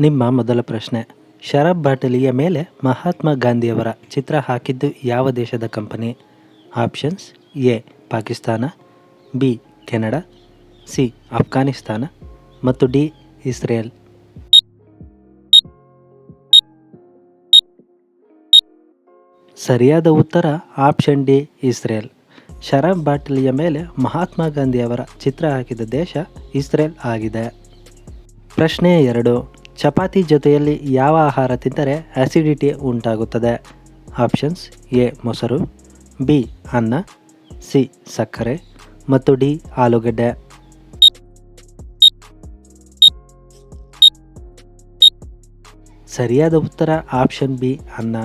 ನಿಮ್ಮ ಮೊದಲ ಪ್ರಶ್ನೆ. ಶರಾಬ್ ಬಾಟಲಿಯ ಮೇಲೆ ಮಹಾತ್ಮ ಗಾಂಧಿಯವರ ಚಿತ್ರ ಹಾಕಿದ್ದು ಯಾವ ದೇಶದ company? Options A, Pakistan, B, Canada, C Afghanistan ಮತ್ತು ಡಿ, ಇಸ್ರೇಲ್. ಸರಿಯಾದ ಉತ್ತರ ಆಪ್ಷನ್ ಡಿ, ಇಸ್ರೇಲ್. ಶರಾಬ್ ಬಾಟಲಿಯ ಮೇಲೆ ಮಹಾತ್ಮ ಗಾಂಧಿಯವರ ಚಿತ್ರ ಹಾಕಿದ ದೇಶ ಇಸ್ರೇಲ್ ಆಗಿದೆ. ಪ್ರಶ್ನೆ ಎರಡು. ಚಪಾತಿ ಜೊತೆಯಲ್ಲಿ ಯಾವ ಆಹಾರ ತಿಂದರೆ ಆಸಿಡಿಟಿ ಉಂಟಾಗುತ್ತದೆ? ಆಪ್ಷನ್ಸ್ ಎ, ಮೊಸರು, ಬಿ, ಅನ್ನ, ಸಿ, ಸಕ್ಕರೆ ಮತ್ತು ಡಿ, ಆಲೂಗಡ್ಡೆ. ಸರಿಯಾದ ಉತ್ತರ ಆಪ್ಷನ್ ಬಿ, ಅನ್ನ.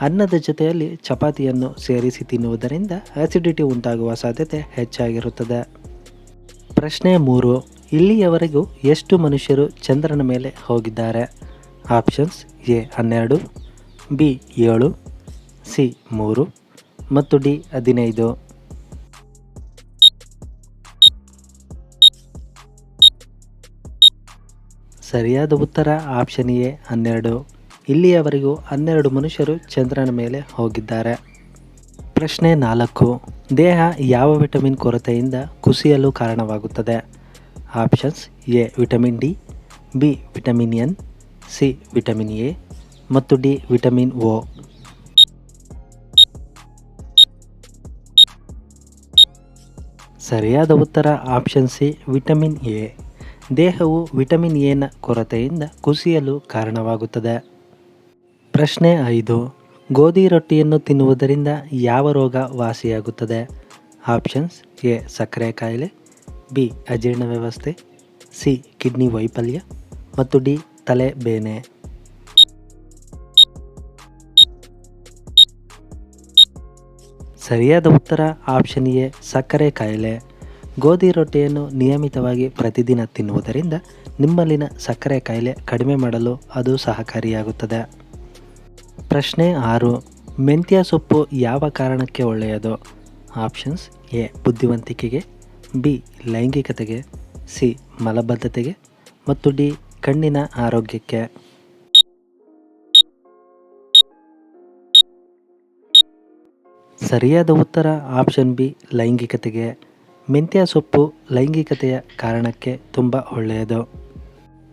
ಅನ್ನದ ಜೊತೆಯಲ್ಲಿ ಚಪಾತಿಯನ್ನು ಸೇರಿಸಿ ತಿನ್ನುವುದರಿಂದ ಆಸಿಡಿಟಿ ಉಂಟಾಗುವ ಸಾಧ್ಯತೆ ಹೆಚ್ಚಾಗಿರುತ್ತದೆ. ಪ್ರಶ್ನೆ ಮೂರು. ಇಲ್ಲಿಯವರೆಗೂ ಎಷ್ಟು ಮನುಷ್ಯರು ಚಂದ್ರನ ಮೇಲೆ ಹೋಗಿದ್ದಾರೆ? ಆಪ್ಷನ್ಸ್ ಎ ಹನ್ನೆರಡು, ಬಿ ಏಳು, ಸಿ ಮೂರು ಮತ್ತು ಡಿ ಹದಿನೈದು. ಸರಿಯಾದ ಉತ್ತರ ಆಪ್ಷನ್ ಎ ಹನ್ನೆರಡು. ಇಲ್ಲಿಯವರೆಗೂ ಹನ್ನೆರಡು ಮನುಷ್ಯರು ಚಂದ್ರನ ಮೇಲೆ ಹೋಗಿದ್ದಾರೆ. ಪ್ರಶ್ನೆ ನಾಲ್ಕು. ದೇಹ ಯಾವ ವಿಟಮಿನ್ ಕೊರತೆಯಿಂದ ಕುಸಿಯಲು ಕಾರಣವಾಗುತ್ತದೆ? Options A, vitamin D, B, vitamin N, C, vitamin A ಮತ್ತು ಡಿ, ವಿಟಮಿನ್ ಒ ಸರಿಯಾದ ಉತ್ತರ ಆಪ್ಷನ್ ಸಿ, ವಿಟಮಿನ್ ಎ. ದೇಹವು ವಿಟಮಿನ್ ಎನ ಕೊರತೆಯಿಂದ ಕುಸಿಯಲು ಕಾರಣವಾಗುತ್ತದೆ. ಪ್ರಶ್ನೆ ಐದು, ಗೋಧಿ ರೊಟ್ಟಿಯನ್ನು ತಿನ್ನುವುದರಿಂದ ಯಾವ ರೋಗ ವಾಸಿಯಾಗುತ್ತದೆ? ಆಪ್ಷನ್ಸ್ ಎ, ಸಕ್ಕರೆ ಕಾಯಿಲೆ. ಬಿ, ಅಜೀರ್ಣ ವ್ಯವಸ್ಥೆ, ಸಿ, ಕಿಡ್ನಿ ವೈಫಲ್ಯ ಮತ್ತು ಡಿ, ತಲೆ ಬೇನೆ. ಸರಿಯಾದ ಉತ್ತರ ಆಪ್ಷನ್ ಎ, ಸಕ್ಕರೆ ಕಾಯಿಲೆ ಗೋಧಿ ರೊಟ್ಟಿಯನ್ನು ನಿಯಮಿತವಾಗಿ ಪ್ರತಿದಿನ ತಿನ್ನುವುದರಿಂದ ನಿಮ್ಮಲ್ಲಿನ ಸಕ್ಕರೆ ಕಾಯಿಲೆ ಕಡಿಮೆ ಮಾಡಲು ಅದು ಸಹಕಾರಿಯಾಗುತ್ತದೆ. ಪ್ರಶ್ನೆ ಆರು, ಮೆಂತ್ಯ ಸೊಪ್ಪು ಯಾವ ಕಾರಣಕ್ಕೆ ಒಳ್ಳೆಯದು? ಆಪ್ಷನ್ಸ್ ಎ, ಬುದ್ಧಿವಂತಿಕೆಗೆ. ಬಿ, ಲೈಂಗಿಕತೆಗೆ, ಸಿ, ಮಲಬದ್ಧತೆಗೆ ಮತ್ತು ಡಿ, ಕಣ್ಣಿನ ಆರೋಗ್ಯಕ್ಕೆ. ಸರಿಯಾದ ಉತ್ತರ ಆಪ್ಷನ್ ಬಿ, ಲೈಂಗಿಕತೆಗೆ. ಮೆಂತ್ಯ ಸೊಪ್ಪು ಲೈಂಗಿಕತೆಯ ಕಾರಣಕ್ಕೆ ತುಂಬ ಒಳ್ಳೆಯದು.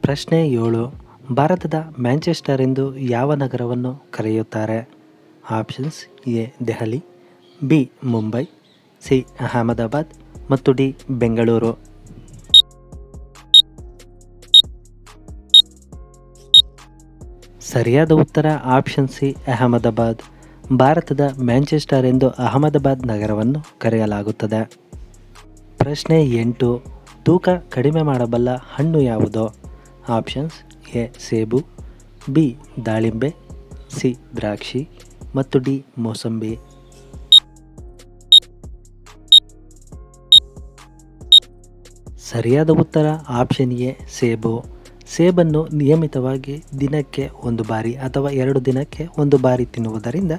ಪ್ರಶ್ನೆ ಏಳು, ಭಾರತದ ಮ್ಯಾಂಚೆಸ್ಟರ್ ಎಂದು ಯಾವ ನಗರವನ್ನು ಕರೆಯುತ್ತಾರೆ? Options A, Delhi, B, Mumbai, C, Ahmedabad ಮತ್ತು ಡಿ, ಬೆಂಗಳೂರು. ಸರಿಯಾದ ಉತ್ತರ ಆಪ್ಷನ್ ಸಿ, ಅಹಮದಾಬಾದ್. ಭಾರತದ ಮ್ಯಾಂಚೆಸ್ಟರ್ ಎಂದು ಅಹಮದಾಬಾದ್ ನಗರವನ್ನು ಕರೆಯಲಾಗುತ್ತದೆ. ಪ್ರಶ್ನೆ ಎಂಟು, ತೂಕ ಕಡಿಮೆ ಮಾಡಬಲ್ಲ ಹಣ್ಣು ಯಾವುದು? ಆಪ್ಷನ್ಸ್ ಎ, ಸೇಬು, ಬಿ, ದಾಳಿಂಬೆ, ಸಿ, ದ್ರಾಕ್ಷಿ ಮತ್ತು ಡಿ, ಮೋಸಂಬಿ. ಸರಿಯಾದ ಉತ್ತರ ಆಪ್ಷನ್ ಎ, ಸೇಬು. ಸೇಬನ್ನು ನಿಯಮಿತವಾಗಿ ದಿನಕ್ಕೆ ಒಂದು ಬಾರಿ ಅಥವಾ ಎರಡು ದಿನಕ್ಕೆ ಒಂದು ಬಾರಿ ತಿನ್ನುವುದರಿಂದ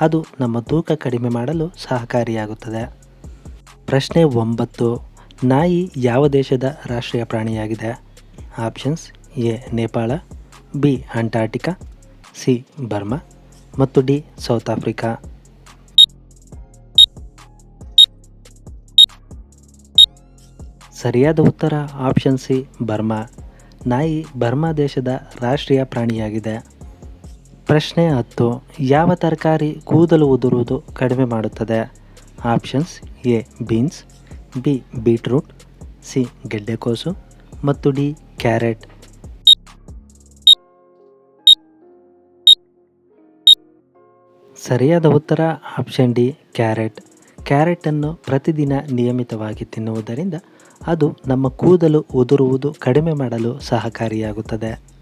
ಅದು ನಮ್ಮ ತೂಕ ಕಡಿಮೆ ಮಾಡಲು ಸಹಕಾರಿಯಾಗುತ್ತದೆ. ಪ್ರಶ್ನೆ ಒಂಬತ್ತು, ನಾಯಿ ಯಾವ ದೇಶದ ರಾಷ್ಟ್ರೀಯ ಪ್ರಾಣಿಯಾಗಿದೆ? Options A, Nepal, B Antarctica C, Burma, ಮತ್ತು ಡಿ ಸೌತ್ ಆಫ್ರಿಕಾ ಸರಿಯಾದ ಉತ್ತರ ಆಪ್ಷನ್ ಸಿ, ಬರ್ಮಾ. ನಾಯಿ ಬರ್ಮಾ ದೇಶದ ರಾಷ್ಟ್ರೀಯ ಪ್ರಾಣಿಯಾಗಿದೆ. ಪ್ರಶ್ನೆ ಹತ್ತು, ಯಾವ ತರಕಾರಿ ಕೂದಲು ಉದುರುವುದು ಕಡಿಮೆ ಮಾಡುತ್ತದೆ? Options A, beans, B, beetroot, C, ಗೆಡ್ಡೆಕೋಸು ಮತ್ತು ಡಿ, ಕ್ಯಾರೆಟ್. ಸರಿಯಾದ ಉತ್ತರ ಆಪ್ಷನ್ ಡಿ, ಕ್ಯಾರೆಟ್. ಕ್ಯಾರೆಟನ್ನು ಪ್ರತಿದಿನ ನಿಯಮಿತವಾಗಿ ತಿನ್ನುವುದರಿಂದ ಅದು ನಮ್ಮ ಕೂದಲು ಉದುರುವುದು ಕಡಿಮೆ ಮಾಡಲು ಸಹಕಾರಿಯಾಗುತ್ತದೆ.